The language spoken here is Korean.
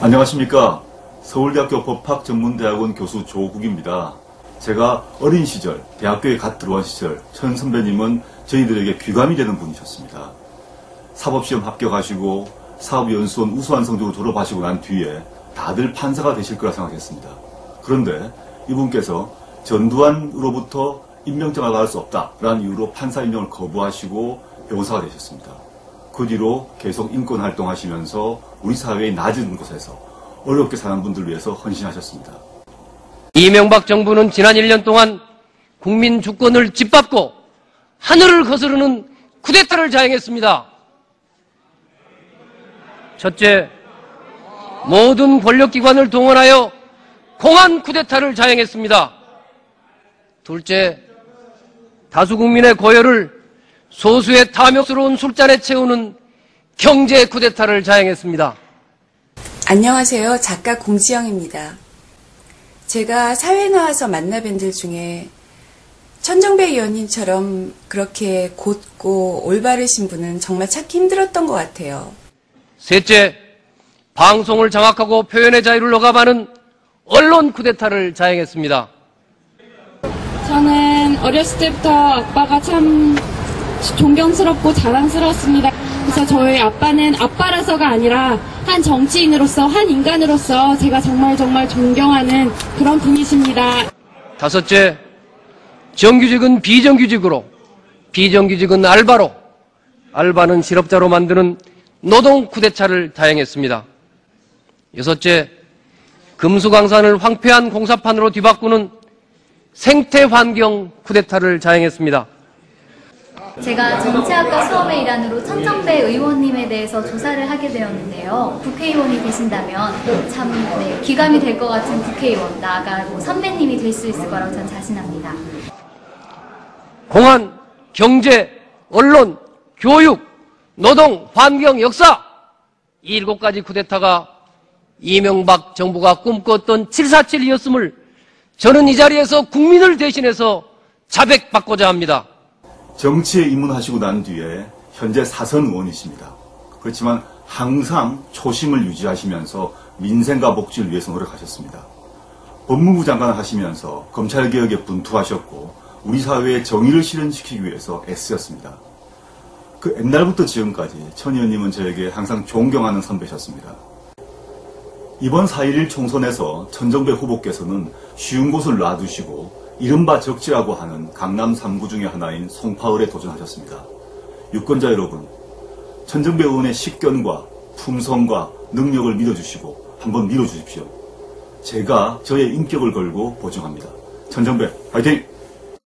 안녕하십니까. 서울대학교 법학전문대학원 교수 조국입니다. 제가 어린 시절, 대학교에 갓 들어온 시절, 천 선배님은 저희들에게 귀감이 되는 분이셨습니다. 사법시험 합격하시고 사업연수원 우수한 성적으로 졸업하시고 난 뒤에 다들 판사가 되실 거라 생각했습니다. 그런데 이분께서 전두환으로부터 임명장을 받을 수 없다라는 이유로 판사 임명을 거부하시고 변호사가 되셨습니다. 그 뒤로 계속 인권 활동하시면서 우리 사회의 낮은 곳에서 어렵게 사는 분들을 위해서 헌신하셨습니다. 이명박 정부는 지난 1년 동안 국민 주권을 짓밟고 하늘을 거스르는 쿠데타를 자행했습니다. 첫째, 모든 권력기관을 동원하여 공안 쿠데타를 자행했습니다. 둘째, 다수 국민의 고열을 소수의 탐욕스러운 술잔에 채우는 경제 쿠데타를 자행했습니다. 안녕하세요. 작가 공지영입니다. 제가 사회 나와서 만나 뵌들 중에 천정배 의원님처럼 그렇게 곧고 올바르신 분은 정말 찾기 힘들었던 것 같아요. 셋째, 방송을 장악하고 표현의 자유를 억압하는 언론 쿠데타를 자행했습니다. 저는 어렸을 때부터 아빠가 참 존경스럽고 자랑스러웠습니다. 그래서 저희 아빠는 아빠라서가 아니라 한 정치인으로서, 한 인간으로서 제가 정말 정말 존경하는 그런 분이십니다. 다섯째, 정규직은 비정규직으로, 비정규직은 알바로, 알바는 실업자로 만드는 노동 쿠데타를 자행했습니다. 여섯째, 금수강산을 황폐한 공사판으로 뒤바꾸는 생태환경 쿠데타를 자행했습니다. 제가 정치학과 수험의 일환으로 천정배 의원님에 대해서 조사를 하게 되었는데요. 국회의원이 되신다면 참 네, 귀감이 될 것 같은 국회의원, 나아가 뭐 선배님이 될 수 있을 거라고 저는 자신합니다. 공안, 경제, 언론, 교육, 노동, 환경, 역사 이 일곱 가지 쿠데타가 이명박 정부가 꿈꿨던 747이었음을 저는 이 자리에서 국민을 대신해서 자백받고자 합니다. 정치에 입문하시고 난 뒤에 현재 사선 의원이십니다. 그렇지만 항상 초심을 유지하시면서 민생과 복지를 위해서 노력하셨습니다. 법무부 장관을 하시면서 검찰개혁에 분투하셨고 우리 사회의 정의를 실현시키기 위해서 애쓰셨습니다. 그 옛날부터 지금까지 천 의원님은 저에게 항상 존경하는 선배셨습니다. 이번 4.11 총선에서 천정배 후보께서는 쉬운 곳을 놔두시고 이른바 적지라고 하는 강남 3구 중의 하나인 송파을에 도전하셨습니다. 유권자 여러분, 천정배 의원의 식견과 품성과 능력을 믿어주시고 한번 밀어주십시오. 제가 저의 인격을 걸고 보증합니다. 천정배, 화이팅!